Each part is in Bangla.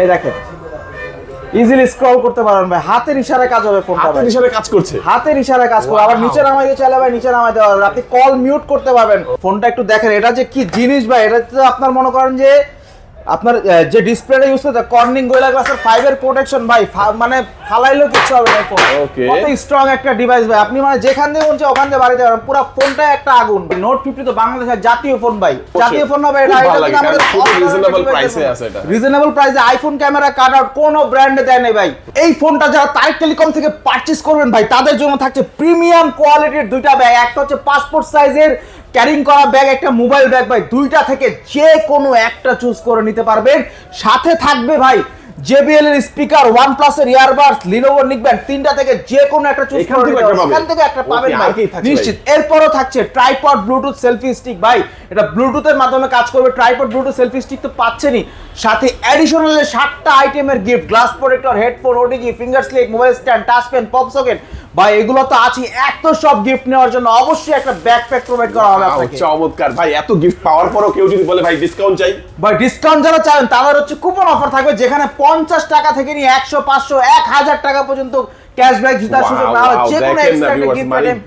এই দেখেন। ইজিলি স্ক্রল করতে পারেন ভাই। হাতের ইশারায় কাজ হবে ফোনটা হাতের ইশারায় কাজ করছে। হাতের ইশারায় কাজ করবে। আবার. নিচে নামাই দিয়ে চাইলে ভাই নিচে নামাই দেওয়া আপনি কল মিউট করতে পারবেন। ফোনটা একটু দেখেন এটা যে কি জিনিস ভাই? এটা তো আপনার মনে করেন যে আপনার যে ডিসপ্লেটা ইউজ করতে কর্নিং গোয়েলা গ্লাসের ফাইবার প্রোটেকশন ভাই মানে ফালাইলেও কিচ্ছু হবে না ফোন. কত স্ট্রং একটা ডিভাইস ভাই। আপনি মানে যেখান দিয়ে চায় ওখান দিয়ে বাড়িতে পারেন পুরো ফোনটা একটা আগুন। নোট ফিফটি তো বাংলাদেশের জাতীয় ফোন ভাই। জাতীয় ফোন হবে এটা খুব এটা আমাদের price এ এর আছে। এটা। রিজনেবল প্রাইসে আইফোন ক্যামেরা কাট আউট কোনো ব্র্যান্ডে দেয় নাই ভাই। এই ফোনটা যারা তারেক টেলিকম থেকে পারচেজ করবেন ভাই তাদের জন্য থাকছে প্রিমিয়াম কোয়ালিটির দুইটা ব্যাগ একটা হচ্ছে পাসপোর্ট সাইজের ক্যারিং করা ব্যাগ একটা মোবাইল ব্যাগ ভাই দুইটা থেকে যে কোনো একটা চুজ করে নিতে পারবেন। সাথে থাকবে ভাই JBL এর স্পিকার OnePlus এর ইয়ারবাডস Lenovo নিকবেন তিনটা থেকে যে কোনো একটা চুজ করে এখান থেকে একটা পাবেন ভাই? নিশ্চিত। এরপরও থাকছে ট্রাইপড ব্লুটুথ সেলফি স্টিক ভাই এটা ব্লুটুথের মাধ্যমে কাজ করবে ট্রাইপড ব্লুটুথ সেলফি স্টিক তো পাচ্ছেনই। সাথে অ্যাডিশনাল সাতটা আইটেমের gift glass protector headphone OTG finger slip mobile stand touch pen pop socket ভাই এগুলো তো আছে এত সব গিফট নেওয়ার জন্য অবশ্যই একটা ব্যাকপ্যাক প্রোভাইড করা হবে আপনাকে। চমৎকার। ভাই এত গিফট পাওয়ার পরও কেউ যদি বলে ভাই ডিসকাউন্ট চাই? ভাই ডিসকাউন্ট যারা চান তাদের হচ্ছে কুপন অফার থাকবে যেখানে পঞ্চাশ টাকা থেকে নিয়ে একশো পাঁচশো এক হাজার টাকা পর্যন্ত ক্যাশব্যাক জেতার সুযোগ না যে কোনো এক্সট্রা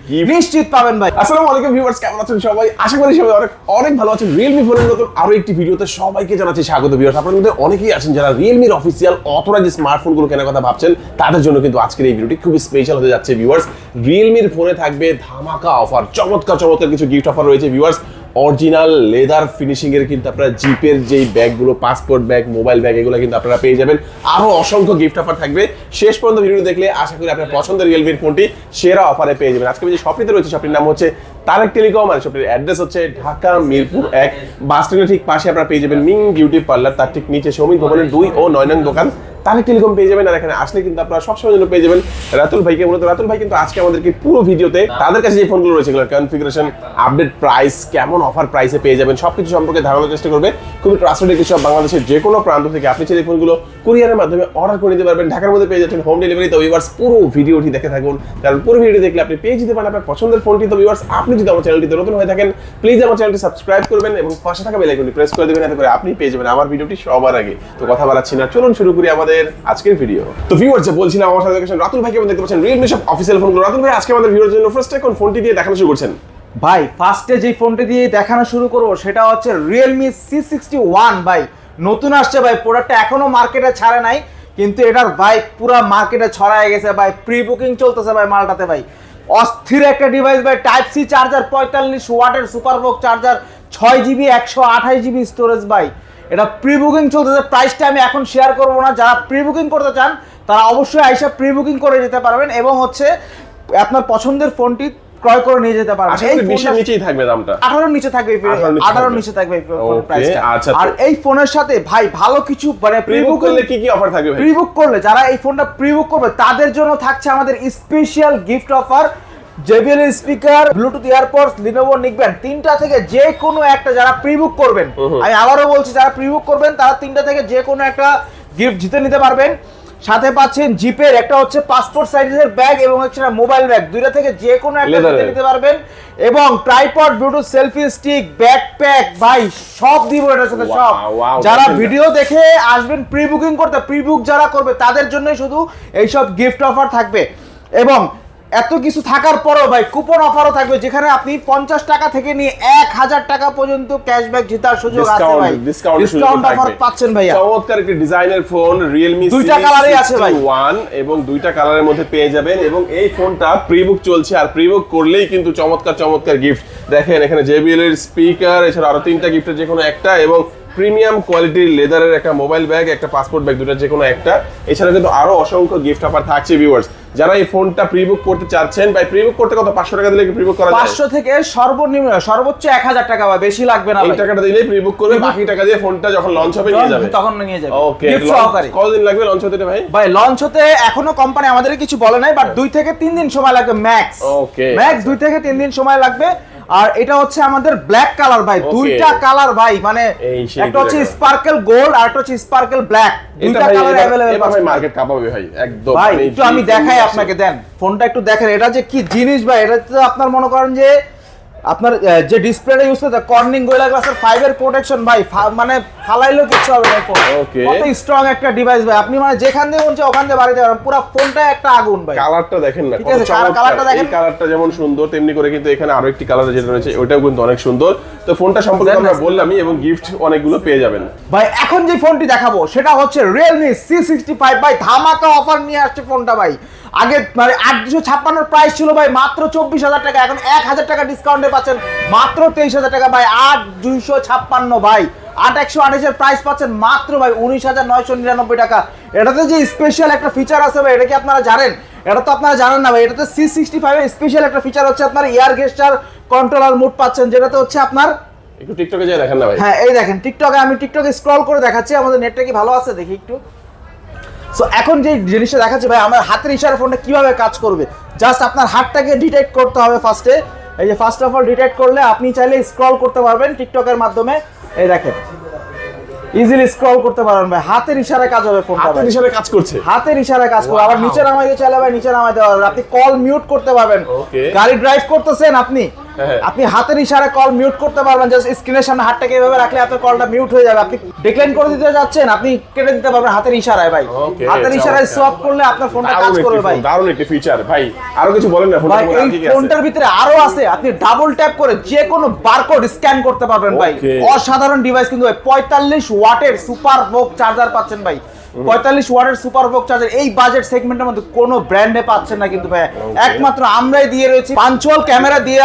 গিফট নিশ্চিত পাবেন ভাই। আসসালামু আলাইকুম ভিউয়ার্স কেমন আছেন সবাই? আশা করি সবাই অনেক অনেক ভালো আছেন। রিয়েলমি ফোনের নতুন আরও একটি ভিডিওতে সবাইকে জানাচ্ছি স্বাগত ভিউয়ার্স আপনাদের মধ্যে অনেকেই আছেন যারা রিয়েলমির অফিসিয়াল অথরাইজ স্মার্টফোনগুলো কেনার কথা ভাবছেন তাদের জন্য কিন্তু আজকের এই ভিডিওটি খুবই স্পেশাল হতে যাচ্ছে ভিউয়ার্স রিয়েলমির ফোনে থাকবে ধামাকা অফার চমৎকার চমৎকার কিছু গিফট অফার রয়েছে ভিউয়ার্স অরিজিনাল লেদার ফিনিশিং এর কিন্তু আপনারা জিপের যেই ব্যাগগুলো পাসপোর্ট ব্যাগ মোবাইল ব্যাগ এগুলো কিন্তু আপনারা পেয়ে যাবেন। আরও অসংখ্য গিফট অফার থাকবে। শেষ পর্যন্ত ভিডিও দেখলে আশা করি আপনার পছন্দের রিয়েলমির ফোনটি সেরা অফারে পেয়ে যাবেন। আজকে যে শপটিতে রয়েছে শপটির নাম হচ্ছে তারেক টেলিকম আর শপটির অ্যাড্রেস হচ্ছে ঢাকা মিরপুর এক। বাস স্ট্যান্ডের ঠিক পাশে আপনারা পেয়ে যাবেন মিং বিউটি পার্লার তার ঠিক নিচে সৌমিক ভবনের দুই ও নয় নং দোকান। তারেক টেলিকম পেয়ে যাবেন। আর এখানে আসলে কিন্তু আপনারা সবসময় জন্য পেয়ে যাবেন রাতুল ভাইকে। মূলত রাতুল ভাই কিন্তু আজকে আমাদেরকে পুরো ভিডিওতে তাদের কাছে যে ফোনগুলো রয়েছে এগুলোর কনফিগারেশন আপডেট প্রাইস কেমন অফার প্রাইসে পেয়ে যাবেন, সবকিছু সম্পর্কে ধারণার চেষ্টা করবে। খুবই ট্রাস্টেড একটি সব বাংলাদেশের যে কোনো প্রান্ত থেকে আপনি চাইলে ফোনগুলো কুরিয়ারের মাধ্যমে অর্ডার করে নিতে পারবেন। ঢাকার মধ্যে পেয়ে যাচ্ছেন হোম ডেলিভারি তো ভিউয়ার্স পুরো ভিডিওটি দেখে থাকুন। কারণ পুরো ভিডিও দেখলে আপনি পেয়ে যেতে পারেন আপনার পছন্দের ফোনটি তো ভিউয়ার্স আপনি যদি আমার চ্যানেলটিতে নতুন হয়ে থাকেন প্লিজ আমার চ্যানেলটি সাবস্ক্রাইব করবেন এবং পাশে থাকা বেল আইকনটি প্রেস করে দেবেন। এতে করে আপনি পেয়ে যাবেন আমার ভিডিওটি সবার আগে। তো কথা বাড়াচ্ছি না। চলুন শুরু করি আমাদের আজকের ভিডিও তো ভিউয়ার্স যে বলছিলাম আমার সাথে রাতুল ভাইকে দেখতে পাচ্ছেন? রিয়েলমি সব অফিসিয়াল ফোনগুলো রাতুল ভাই, আজকে আমাদের ভিউয়ার জন্য ফার্স্ট এখন ফোনটি দিয়ে দেখানো শুরু করছেন? ভাই ফার্স্টে যে ফোনটি দিয়ে দেখানো শুরু করব, সেটা হচ্ছে রিয়েলমি সি সিক্সটি ওয়ান ভাই। নতুন আসছে, ভাই। প্রোডাক্টটা এখনও মার্কেটে ছাড়ে নাই, কিন্তু এটার ভাই পুরা মার্কেটে ছড়ায় গেছে, ভাই। প্রি বুকিং চলতেছে, ভাই, মালটাতে, ভাই। অস্থির একটা ডিভাইস ভাই। টাইপ সি চার্জার পঁয়তাল্লিশ ওয়াটের সুপারভোক চার্জার ছয় জিবি একশো আঠাশ জিবি স্টোরেজ ভাই। এটা প্রি বুকিং চলতেছে প্রাইসটা আমি এখন শেয়ার করব না। যারা প্রি বুকিং করতে চান তারা অবশ্যই আইসা প্রি বুকিং করে যেতে পারবেন এবং হচ্ছে আপনার পছন্দের ফোনটি ক্রয় করে নিয়ে যেতে পারবেন। এই ফোনটা- নিচেই থাকবে দামটা। আঠারোর নিচে থাকবে এই ফোন- 18 নিচে থাকবে। নিচে থাকবে এই ফোন- প্রাইসটা। আচ্ছা, আর এই ফোনের সাথে ভাই ভালো কিছু মানে প্রি বুক করলে কি কি অফার থাকবে ভাই? প্রি বুক করলে যারা এই ফোনটা প্রি বুক করবে তাদের জন্য থাকছে আমাদের special gift offer JBL speaker Bluetooth earpods Lenovo neckband তিনটা থেকে যে কোনো একটা যারা প্রি বুক করবেন আমি আবারও বলছি যারা প্রি বুক করবেন তারা তিনটা থেকে যে কোনো একটা গিফট জিতে নিতে পারবেন। সাথে পাচ্ছেন জিপের একটা হচ্ছে পাসপোর্ট সাইজের ব্যাগ এবং হচ্ছে মোবাইল ব্যাগ দুইটা থেকে যে কোনো একটা জিতে। নিতে পারবেন। এবং tripod Bluetooth selfie stick backpack ভাই সব দিব এটার সাথে সব। যারা। ভিডিও দেখে আসবেন প্রি বুকিং করতে প্রি বুক যারা করবে তাদের জন্যই শুধু এইসব গিফট অফার থাকবে। এবং এত কিছু থাকার পরও ভাই কুপন অফারও থাকবে যেখানে আপনি পঞ্চাশ টাকা থেকে নিয়ে এক হাজার টাকা পর্যন্ত ক্যাশব্যাক জেতার সুযোগ আছে ভাই। ডিসকাউন্ট অফার পাচ্ছেন ভাইয়া। চমৎকার একটি ডিজাইনের ফোন রিয়েলমি দুইটা কালারই আছে ভাই। ওয়ান এবং দুইটা কালারের মধ্যে পেয়ে যাবেন এবং এই ফোনটা প্রিবুক চলছে আর প্রিবুক করলেই কিন্তু চমৎকার চমৎকার গিফট দেখেন এখানে জেবিএল এর স্পিকার এছাড়া আরও তিনটা গিফটের যে কোনো একটা এবং প্রিমিয়াম কোয়ালিটির লেদারের একটা মোবাইল ব্যাগ একটা পাসপোর্ট ব্যাগ দুটো যে কোনো একটা। এছাড়া কিন্তু আরও অসংখ্য গিফট অফার থাকছে ভিউয়ার্স যারা এই ফোনটা প্রিবুক করতে চাচ্ছেন ভাই প্রিবুক করতে কত? পাঁচশো টাকা দিলে প্রিবুক করা পাঁচশো থেকে সর্বনিম্ন সর্বোচ্চ এক হাজার টাকা বা বেশি লাগবে না এই টাকাটা দিলেই প্রিবুক করবে বাকি টাকা দিয়ে ফোনটা যখন লঞ্চ হবে নিয়ে যাবে। তখন নিয়ে যাবে। ওকে কতদিন লাগবে লঞ্চ হতে ভাই? ভাই লঞ্চ হতে এখনও কোম্পানি আমাদের কিছু বলে নাই বাট দুই থেকে তিন দিন সময় লাগবে ম্যাক্স ওকে ম্যাক্স দুই থেকে তিন দিন সময় লাগবে। আর এটা হচ্ছে আমাদের ব্ল্যাক কালার ভাই Okay. দুইটা কালার ভাই মানে এই সেই একটা হচ্ছে দুইটা স্পার্কেল গোল্ড আর একটা হচ্ছে স্পার্কেল ব্ল্যাক এটা দুইটা ভাই কালার এবার- अवेलेबल এবার ভাই মার্কেট কাঁপাবে ভাই একদম ভাই মানে একটু যে আমি ফোন দেখাই আসে- আপনাকে দেন ফোনটা একটু দেখেন এটা যে কি জিনিস ভাই এটা তো আপনার মনে করেন যে আপনার যে ডিসপ্লেটা ইউজ করতে কর্নিং গোয়েলা গ্লাসের ফাইভের প্রোটেকশন ভাই মানে ফালাইলেও কিচ্ছু হবে না ফোন. কত স্ট্রং একটা ডিভাইস ভাই আপনি মানে যেখান দিয়ে মন চায় ওখান দিয়ে বাড়িতে পারেন পুরো ফোনটা একটা আগুন ভাই কালারটা দেখেন না ঠিক আছে। কালারটা দেখেন। কালারটা যেমন সুন্দর তেমনি করে কিন্তু এখানে আরও একটি কালার যেটা রয়েছে ওটাও কিন্তু অনেক সুন্দর তো ফোনটা সম্পর্কে? আমরা বললামই এবং গিফট অনেকগুলো পেয়ে যাবেন ভাই এখন যে ফোনটি দেখাবো সেটা হচ্ছে সিক্সটি ফাইভ ভাই ধামাকা অফার নিয়ে আসছে ফোনটা ভাই আগে মানে আট দুশো ছাপ্পান্নর প্রাইস ছিল ভাই মাত্র চব্বিশ হাজার টাকা এখন এক হাজার টাকা ডিসকাউন্টে পাচ্ছেন মাত্র তেইশ হাজার টাকা ভাই আট দুইশো ছাপ্পান্ন ভাই আট একশো আঠাশের প্রাইস পাচ্ছেন মাত্র ভাই উনিশ হাজার নয়শো নিরানব্বই টাকা। এটাতে যে স্পেশাল একটা ফিচার আছে ভাই এটা কি আপনারা জানেন? এটা তো আপনারা জানেন না ভাই এটাতে সি সিক্সটি ফাইভের স্পেশাল একটা ফিচার হচ্ছে আপনার এয়ার গেস্টার কন্ট্রোলার মুড পাচ্ছেন যেটাতে হচ্ছে আপনার একটু টিকটকে যাই দেখেন না ভাই। হ্যাঁ এই দেখেন টিকটকে আমি টিকটকে স্ক্রল করে দেখাচ্ছি আমাদের নেটটা কি ভালো আছে? দেখি একটু। সো এখন যে জিনিসটা দেখাচ্ছে ভাই আমার হাতের ইশারা ফোনটা কীভাবে কাজ করবে? জাস্ট আপনার হাতটাকে ডিটেক্ট করতে হবে ফার্স্টে এই যে ফার্স্ট অফ অল ডিটেক্ট করলে আপনি চাইলে স্ক্রল করতে পারবেন টিকটকের মাধ্যমে। এই দেখেন। ইজিলি স্ক্রল করতে পারবেন ভাই। হাতের ইশারায় কাজ হবে ফোনটা হাতের। ইশারায় কাজ করছে? হাতের ইশারায় কাজ করবে। আবার. নিচে নামাইতে চাইলে ভাই নিচে নামাইতে পারবেন। আপনি কল মিউট করতে পারবেন। গাড়ি ড্রাইভ করতেছেন আপনি। আপনি হাতের ইশারায় কল মিউট করতে পারবেন জাস্ট স্ক্রিনের সামনে হাতটাকে এভাবে রাখলে আপনার কলটা মিউট হয়ে যাবে। আপনি ডিক্লাইন করে দিতে যাচ্ছেন আপনি কেটে দিতে পারবেন হাতের ইশারায় ভাই। হাতের ইশারায় সোয়াপ করলে আপনার ফোনটা কাজ করবে ভাই। দারুণ একটি ফিচার ভাই আরও কিছু বলেন না ফোনটা এই কি আছে। ফোনটার ভিতরে আরও আছে আপনি ডাবল ট্যাপ করে যে কোনো বারকোড স্ক্যান করতে পারবেন ভাই। অসাধারণ ডিভাইস কিন্তু ভাই পঁয়তাল্লিশ ওয়াটের সুপার ভোক চার্জার পাচ্ছেন ভাই। পঁয়তাল্লিশ ওয়ার্ডের সুপার বক চার্জার এই বাজেট সেগমেন্টের মধ্যে কোনো ব্র্যান্ডে পাচ্ছেন না কিন্তু ভাইয়া। একমাত্র আমরাই দিয়ে রয়েছি পাঞ্চুয়াল ক্যামেরা দিয়ে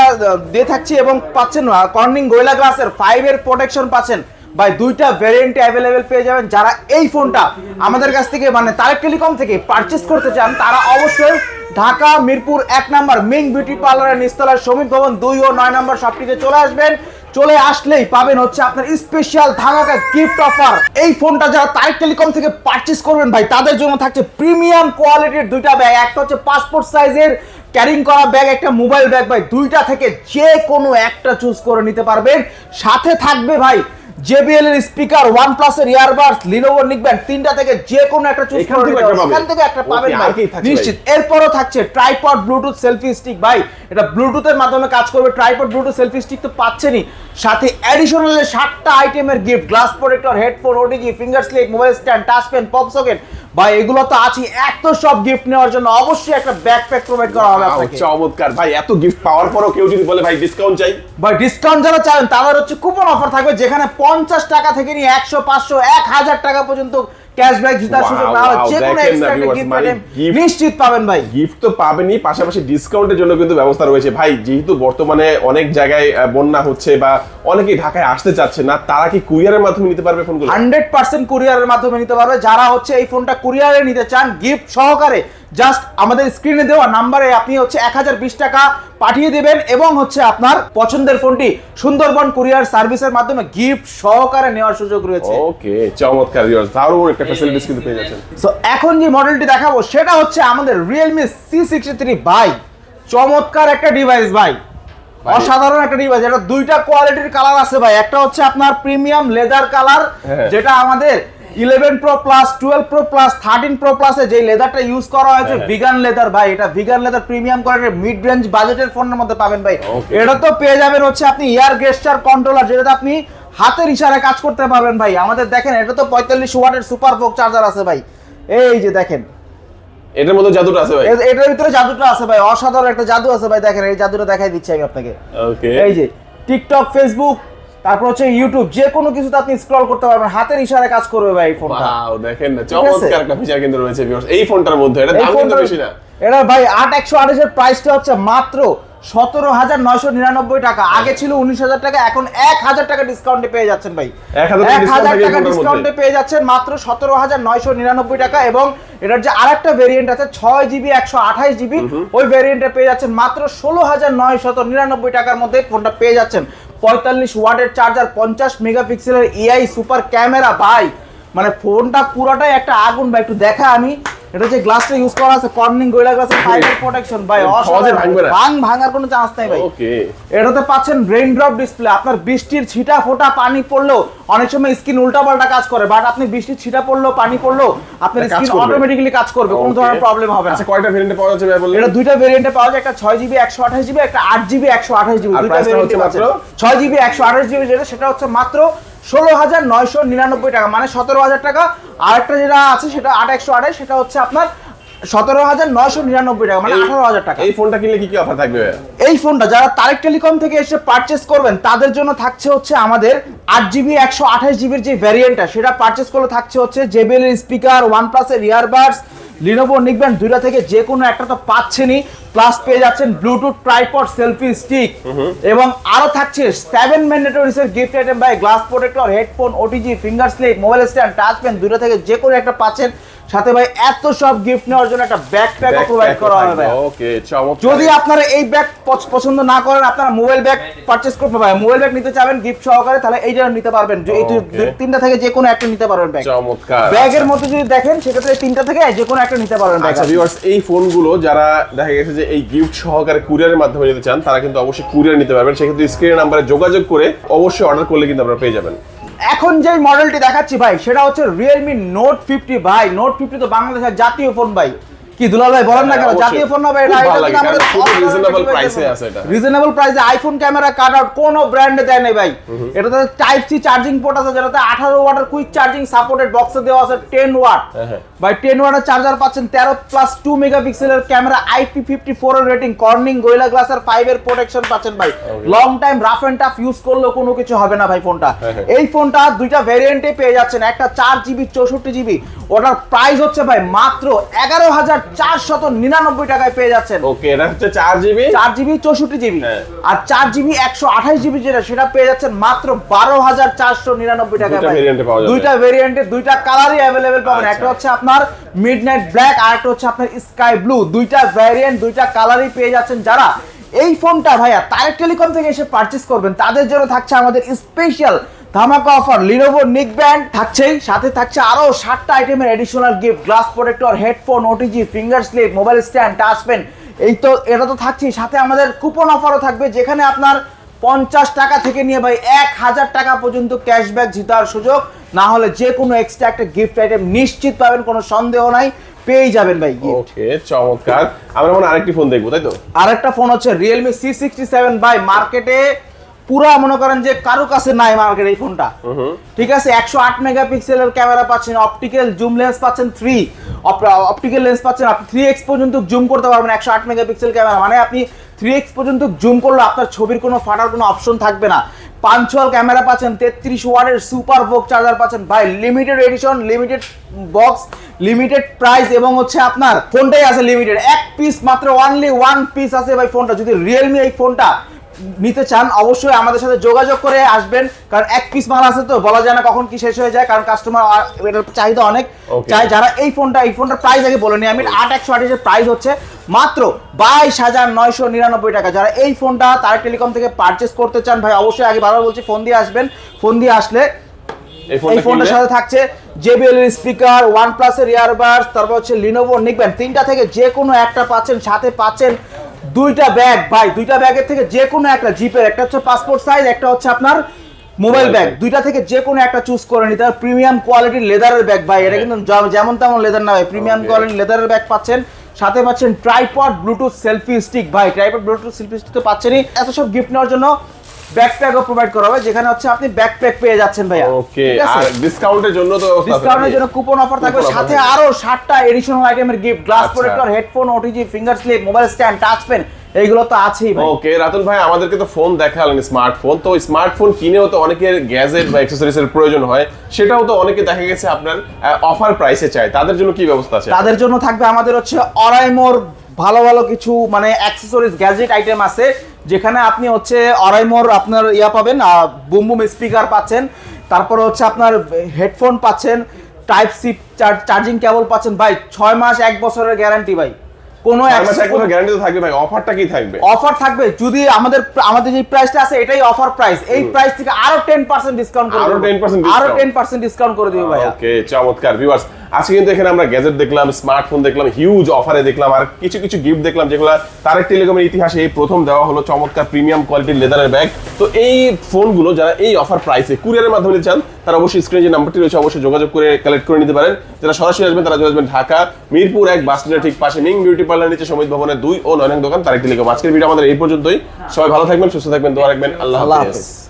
দিয়ে থাকছি এবং পাচ্ছেন কর্নিং গোয়েলা গ্লাসের ফাইভ এর প্রোটেকশন পাচ্ছেন। ভাই, দুইটা ভ্যারিয়েন্টে অ্যাভেলেবেল পেয়ে যাবেন যারা এই ফোনটা আমাদের কাছ থেকে মানে তারেক টেলিকম থেকে পারচেস করতে চান, তারা অবশ্যই ঢাকা, মিরপুর এক নাম্বার মিং বিউটি পার্লারের নিস্তলার শ্রমিক ভবন দুই ও নয় নাম্বার শপটিতে চলে আসবেন। চলে আসলেই পাবেন হচ্ছে আপনার স্পেশাল ধামাকা গিফট অফার এই ফোনটা যারা তারেক টেলিকম থেকে পারচেস করবেন ভাই, তাদের জন্য থাকছে প্রিমিয়াম কোয়ালিটির দুইটা ব্যাগ একটা হচ্ছে পাসপোর্ট সাইজের ক্যারিং করা ব্যাগ একটা মোবাইল ব্যাগ ভাই দুইটা থেকে যে কোনো একটা চুজ করে নিতে পারবেন। সাথে থাকবে ভাই JBL এর স্পিকার OnePlus এর ইয়ারবাডস Lenovo নিকব্যান্ড তিনটা থেকে যে কোনো একটা চুজ করে নিতে পারবেন। এখান থেকে একটা পাবেন ভাই? নিশ্চিত। এরপরও থাকছে ট্রাইপড ব্লুটুথ সেলফি স্টিক ভাই এটা ব্লুটুথের মাধ্যমে কাজ করবে। ট্রাইপড ব্লুটুথ সেলফি স্টিক তো পাচ্ছেনই। সাথে অ্যাডিশনাল সাতটা আইটেমের gift glass protector headphone OTG finger slip mobile stand touch pen pop socket ভাই এগুলো তো আছে এত সব গিফট নেওয়ার জন্য অবশ্যই একটা ব্যাকপ্যাক প্রোভাইড করা হবে। আপনাকে। চমৎকার। ভাই এত গিফট পাওয়ার পরও কেউ যদি বলে ভাই ডিসকাউন্ট চাই। ভাই ডিসকাউন্ট যারা চান তাদের হচ্ছে কুপন অফার থাকবে যেখানে পঞ্চাশ টাকা থেকে নিয়ে টাকা পর্যন্ত ক্যাশব্যাক জেতার সুযোগ না হয় যে কোনো গিফট মানে নিশ্চিত পাবেন ভাই। গিফট তো পাবেনই পাশাপাশি ডিসকাউন্টের জন্য কিন্তু ব্যবস্থা রয়েছে। ভাই যেহেতু বর্তমানে অনেক জায়গায় বন্যা হচ্ছে বা অনেকেই ঢাকায় আসতে চাচ্ছে না তারা কি কুরিয়ারের মাধ্যমে নিতে পারবে ফোনগুলো হান্ড্রেড পার্সেন্ট কুরিয়ারের মাধ্যমে নিতে পারবে। যারা হচ্ছে এই ফোনটা কুরিয়ারে নিতে চান গিফট সহকারে জাস্ট আমাদের স্ক্রিনে দেওয়া নাম্বারে আপনি হচ্ছে এক হাজার বিশ টাকা পাঠিয়ে দেবেন এবং হচ্ছে আপনার পছন্দের ফোনটি সুন্দরবন কুরিয়ার সার্ভিসের মাধ্যমে গিফট সহকারে নেওয়ার সুযোগ রয়েছে। ওকে চমৎকার ভিউয়ার্স দারুণ একটা ফ্যাসিলিটিস কিন্তু পেয়ে যাচ্ছেন। সো এখন যে মডেলটি দেখাবো সেটা হচ্ছে আমাদের সিক্সটি থ্রি বাই চমৎকার একটা ডিভাইস ভাই। অসাধারণ একটা ডিভাইস এটা দুইটা কোয়ালিটির কালার আছে ভাই। একটা হচ্ছে আপনার প্রিমিয়াম লেদার কালার। যেটা আমাদের eleven pro plus twelve pro plus thirteen pro প্লাসে যে লেদারটা ইউজ করা হয়েছে হ্যাঁ। ভিগান লেদার ভাই এটা ভিগান লেদার প্রিমিয়াম কোয়ালিটির মিড রেঞ্জ বাজেটের ফোনের মধ্যে পাবেন ভাই. এটা তো পেয়ে যাবেন হচ্ছে আপনি ইয়ার গেস্টার কন্ট্রোলার যেটাতে আপনি হাতের ইশারায় কাজ করতে পারবেন ভাই। আমাদের দেখেন এটা তো পঁয়তাল্লিশ ওয়াটের সুপার ফোক চার্জার আছে ভাই। এই যে দেখেন। এটার মধ্যে জাদুটা আছে ভাই। এটার ভিতরে জাদুটা আছে ভাই। অসাধারণ একটা জাদু আছে ভাই। দেখেন এই জাদুটা দেখাই দিচ্ছি আমি আপনাকে। ওকে এই যে টিকটক ফেসবুক তারপর হচ্ছে ইউটিউব যে কোনো কিছুতে আপনি স্ক্রল করতে পারবেন। হাতের ইশারায় কাজ করবে ভাই এই ফোনটা ওয়াও দেখেন না চমৎকার একটা ফিচার কিন্তু রয়েছে ভিউয়ার্স এই ফোনটার মধ্যে এটা দাম কিন্তু বেশি না। এটা ভাই আট একশো আঠাশের প্রাইসটা হচ্ছে মাত্র সতেরো হাজার নয়শো নিরানব্বই টাকা। আগে ছিল উনিশ হাজার টাকা এখন এক হাজার টাকা ডিসকাউন্টে পেয়ে যাচ্ছেন ভাই। 1000 টাকা এক হাজার টাকা ডিসকাউন্টে পেয়ে যাচ্ছেন মাত্র সতেরো হাজার নয়শো নিরানব্বই টাকা এবং এটার যে আরেকটা ভেরিয়েন্ট আছে ছয় জিবি একশো আঠাশ জিবি ওই ভেরিয়েন্টে পেয়ে যাচ্ছেন মাত্র ষোলো হাজার নয়শত নিরানব্বই টাকার মধ্যে ফোনটা পেয়ে যাচ্ছেন। পঁয়তাল্লিশ ওয়াটের চার্জার, পঞ্চাশ মেগাপিক্সেলের এআই সুপার ক্যামেরা। ভাই মানে ফোনটা পুরোটাই একটা আগুন, ভাই, একটু দেখা আমি। এটা যে গ্লাসটা ইউজ করা আছে কর্নিং গোয়েলা গ্লাসের ফাইবার প্রোটেকশন ভাই সহজে ভাঙবে না। ভাঙ ভাঙার কোনো চান্স নাই ভাই। ওকে এটাতে পাচ্ছেন রেইন ড্রপ ডিসপ্লে আপনার বৃষ্টির ছিটা ফোটা পানি পড়লেও অনেক সময় স্কিন উল্টা পাল্টা কাজ করে বাট আপনি বৃষ্টির ছিটা পড়লেও পানি পড়লেও আপনার স্কিন। অটোমেটিক্যালি কাজ করবে কোনো ধরনের প্রবলেম হবে না। আচ্ছা কয়টা ভেরিয়েন্টে পাওয়া যাচ্ছে ভাই বললেন? এটা দুইটা ভেরিয়েন্টে পাওয়া যায় একটা ছয় জিবি একশো আঠাশ জিবি একটা আট জিবি একশো আঠাশ জিবি আর দুইটা price টা ভেরিয়েন্টে মাত্র? ছয় জিবি একশো আঠাশ জিবি যেটা সেটা হচ্ছে মাত্র ষোলো হাজার নয়শো নিরানব্বই টাকা। মানে সতেরো হাজার টাকা। আর একটা যেটা আছে সেটা আট একশো আঠাশ সেটা হচ্ছে আপনার সতেরো হাজার নয়শো নিরানব্বই টাকা মানে এই- আঠারো হাজার টাকা। এই ফোনটা কিনলে কি কি অফার থাকবে এই ফোনটা যারা তারেক টেলিকম থেকে এসে পারচেস করবেন তাদের জন্য থাকছে হচ্ছে আমাদের আট জিবি একশো আঠাশ জিবির যে ভ্যারিয়েন্টটা সেটা পারচেস করলে থাকছে হচ্ছে জেবিএল স্পিকার ওয়ান প্লাসের ইয়ারবাডস লিনোভো নিকবেন দুইটা থেকে যে কোনো একটা তো পাচ্ছেনই। প্লাস পেয়ে যাচ্ছেন ব্লুটুথ ট্রাইপড সেলফি স্টিক এবং আরও থাকছে সেভেন ম্যান্ডেটরিজ এর gift item by glass protector headphone OTG finger slip mobile stand touch pen থেকে যে কোনো একটা পাচ্ছেন। সাথে ভাই এত সব গিফট নেওয়ার জন্য একটা Backpack প্রোভাইড করা হবে ভাই ওকে যদি আপনারা এই ব্যাগ পছন্দ না করেন আপনারা মোবাইল ব্যাগ পারচেজ করতে পারেন। মোবাইল ব্যাগ নিতে চাবেন গিফট সহকারে তাহলে এইটা নিতে পারবেন। যে এই দু- তিনটা থেকে যে কোনো একটা নিতে পারবেন ব্যাগ চমৎকার। ব্যাগের মধ্যে যদি দেখেন সেক্ষেত্রে এই তিনটা থেকে যে কোনো একটা নিতে পারবেন আচ্ছা ভিউয়ার্স এই ফোনগুলো যারা দেখা গেছে যে এই গিফট সহকারে কুরিয়ারের মাধ্যমে নিতে চান তারা কিন্তু অবশ্যই কুরিয়ার নিতে পারবেন। সেক্ষেত্রে স্ক্রিনের নাম্বারে যোগাযোগ করে অবশ্যই অর্ডার করলে কিন্তু আপনারা পেয়ে যাবেন। এখন যে মডেলটি দেখাচ্ছি ভাই সেটা হচ্ছে রিয়েলমি নোট ফিফটি ভাই। নোট ফিফটি তো বাংলাদেশের জাতীয় ফোন ভাই। কি দুলাল ভাই বলেন না কেন? হ্যাঁ, জাতীয় ফোন হবে খুব ভালো লাগে, কারণ খুবই reasonable price এ আছে এটা। রিজনেবল প্রাইসে আইফোন ক্যামেরা কাট আউট কোনো ব্র্যান্ডে দেয় নাই ভাই। এটাতে টাইপ সি চার্জিং পোর্ট আছে যেটাতে আঠারো ওয়াটের কুইক চার্জিং সাপোর্টেড বক্সে দেওয়া আছে টেন ওয়াট। ভাই টেন ওয়াটের চার্জার পাচ্ছেন তেরো প্লাস টু মেগাপিক্সেলের ক্যামেরা আইপি ফিফটি ফোর এর রেটিং কর্নিং গোয়েলা গ্লাস আর ফাইভ এর প্রোটেকশন পাচ্ছেন ভাই। Long time rough and tough use করলেও কোনো কিছু হবে না ভাই ফোনটা হ্যাঁ, হ্যাঁ। এই ফোনটা দুইটা ভ্যারিয়েন্টে পেয়ে যাচ্ছেন একটা চার জিবি চৌষট্টি জিবি ওটার প্রাইস হচ্ছে ভাই মাত্র এগারো হাজার চারশত নিরানব্বই টাকায় পেয়ে যাচ্ছেন। ওকে এটা হচ্ছে চার জিবি চার জিবি চৌষট্টি জিবি হ্যাঁ। আর চার জিবি একশো আঠাশ জিবি যেটা সেটা পেয়ে যাচ্ছেন মাত্র বারো হাজার চারশো নিরানব্বই টাকায় দুইটা ভেরিয়েন্টে দুইটা কালারই অ্যাভেলেবেল পাবেন। আচ্ছা। একটা হচ্ছে আপনার মিড নাইট ব্ল্যাক আর একটা হচ্ছে আপনার স্কাই ব্লু দুইটা ভ্যারিয়েন্ট দুইটা কালারই পেয়ে যাচ্ছেন যারা। এই ফোনটা ভাইয়া তারেক টেলিকম থেকে এসে পারচেস করবেন। তাদের জন্য থাকছে আমাদের স্পেশাল ধামাকা অফার লিনোভো নিক ব্যান্ড থাকছেই। সাথে থাকছে আরও সাতটা আইটেমের additional gift glass protector headphone OTG finger slip mobile stand touch pen এই তো, এটা তো থাকছেই। সাথে আমাদের কুপন অফারও থাকবে, যেখানে আপনার পঞ্চাশ টাকা থেকে নিয়ে ভাই এক হাজার টাকা পর্যন্ত ক্যাশব্যাক জিতার সুযোগ। না হলে যে কোনো এক্সট্রা একটা গিফট আইটেম নিশ্চিত পাবেন কোনো সন্দেহ নাই পেয়েই যাবেন ভাই। ওকে চমৎকার। আমরা মনে আরেকটি ফোন দেখব তাই তো? আরেকটা ফোন হচ্ছে রিয়েলমি সি সিক্সটি সেভেন বাই মার্কেটে পুরা মনে করেন যে কারও কাছে নাই মার্কেট এই ফোনটা ঠিক আছে একশো আট মেগাপিক্সেলের ক্যামেরা পাচ্ছেন অপটিক্যাল জুম লেন্স পাচ্ছেন থ্রি অপটিক্যাল লেন্স পাচ্ছেন আপনি থ্রি এক্স পর্যন্ত জুম করতে পারবেন একশো আট মেগাপিক্সেল ক্যামেরা মানে আপনি থ্রি এক্স পর্যন্ত জুম করলে আপনার ছবির কোনো ফাটার কোনো অপশন থাকবে না। পাঞ্চুয়াল ক্যামেরা পাচ্ছেন তেত্রিশ ওয়াটের সুপার ভোক চার্জার পাচ্ছেন। ভাই limited edition limited box limited price এবং হচ্ছে আপনার ফোনটাই আছে লিমিটেড এক পিস মাত্র অনলি ওয়ান পিস আছে ভাই ফোনটা। যদি রিয়েলমি এই ফোনটা নিতে চান অবশ্যই আমাদের সাথে যোগাযোগ করে আসবেন। কারণ এক পিস মাল আছে তো বলা যায় না কখন কি শেষ হয়ে যায় কারণ কাস্টমার এটার চাহিদা অনেক। চাই যারা এই ফোনটা এই ফোনটার প্রাইস আগে বলে নি আমি আট একশো আঠাশের প্রাইস হচ্ছে। মাত্র বাইশ হাজার নয়শো নিরানব্বই টাকা। যারা এই ফোনটা তার টেলিকম থেকে পারচেস করতে চান ভাই অবশ্যই আগে বারবার বলছি ফোন দিয়ে আসবেন। ফোন দিয়ে আসলে এই ফোনটার সাথে থাকছে জেবিএল এর স্পিকার প্লাস এর ইয়ারবাডস তারপর হচ্ছে লিনোভো নিকবেন তিনটা থেকে যে কোনো একটা পাচ্ছেন সাথে পাচ্ছেন দুইটা ব্যাগ ভাই দুইটা ব্যাগের থেকে যে কোনো একটা জিপের একটা হচ্ছে পাসপোর্ট সাইজ একটা হচ্ছে আপনার মোবাইল ব্যাগ দুইটা থেকে যে কোনো একটা চুজ করে নিতে হবে প্রিমিয়াম কোয়ালিটির লেদারের ব্যাগ ভাই এটা কিন্তু যেমন তেমন লেদার না ভাই। প্রিমিয়াম. কোয়ালিটির লেদারের ব্যাগ পাচ্ছেন। সাথে পাচ্ছেন ট্রাইপড ব্লুটুথ সেলফি স্টিক ভাই ট্রাইপড ব্লুটুথ সেলফি স্টিক তো পাচ্ছেনই। এত সব গিফট নেওয়ার জন্য ব্যাকপ্যাকও প্রোভাইড করা হবে যেখানে হচ্ছে আপনি ব্যাকপ্যাক পেয়ে যাচ্ছেন ভাইয়া। ওকে আর ডিসকাউন্টের জন্য তো ডিসকাউন্টের জন্য কুপন অফার থাকবে সাথে আরও সাতটা এডিশনাল আইটেমের gift glass. Protector headphone OTG finger slip mobile stand touch pen এইগুলো তো আছেই ভাই। ওকে রাতুল ভাই আমাদেরকে তো ফোন দেখালেন স্মার্টফোন তো স্মার্টফোন কিনেও তো অনেকের গ্যাজেট বা অ্যাক্সেসরিজ এর প্রয়োজন হয় সেটাও তো অনেকে দেখা গেছে আপনার অফার প্রাইসে চাই তাদের জন্য কি ব্যবস্থা আছে? তাদের জন্য থাকবে আমাদের হচ্ছে অরাইমোর ভালো ভালো কিছু মানে অ্যাক্সেসরিজ গ্যাজেট আইটেম আছে। যেখানে আপনি হচ্ছে অরাইমোর আপনার ইয়া পাবেন বুম বুম স্পিকার পাচ্ছেন। তারপর হচ্ছে আপনার হেডফোন পাচ্ছেন টাইপ সি চার্জিং কেবল পাচ্ছেন। ভাই ছয় মাস এক বছরের গ্যারান্টি ভাই। কোনো গ্যারান্টি থাকবে ভাই অফারটা কি থাকবে? অফার থাকবে যদি আমাদের আমাদের যে প্রাইসটা আছে এটাই অফার প্রাইস এই প্রাইস থেকে আরও 10% ডিসকাউন্ট করে আরও দেব। 10% আরও discount? 10% ডিসকাউন্ট করে দিও ভাই ওকে চমৎকার ভিউয়ার্স আজকে কিন্তু এখানে আমরা গ্যাজেট দেখলাম স্মার্টফোন দেখলাম হিউজ অফারে দেখলাম আর কিছু কিছু গিফট দেখলাম যেগুলো তারেক টেলিকমের ইতিহাসে এই প্রথম দেওয়া হলো চমৎকার প্রিমিয়াম কোয়ালিটির লেদারের ব্যাগ তো এই ফোনগুলো যারা এই অফার প্রাইসে কুরিয়ারের মাধ্যমে চান তারা অবশ্যই স্ক্রিনে যে নাম্বারটি রয়েছে অবশ্যই যোগাযোগ করে কালেক্ট করে নিতে পারেন। যারা সরাসরি আসবেন তারা চলে আসবেন ঢাকা মিরপুর এক বাস স্ট্যান্ডের ঠিক পাশে মিং বিউটি পার্লার নিচে সমিত ভবনের দুই ও নয়ন দোকান তারেক টেলিকম। আজকের ভিডিও আমাদের এই পর্যন্তই। সবাই ভালো থাকবেন সুস্থ থাকবেন দোয়া রাখবেন। আল্লাহ হাফেজ।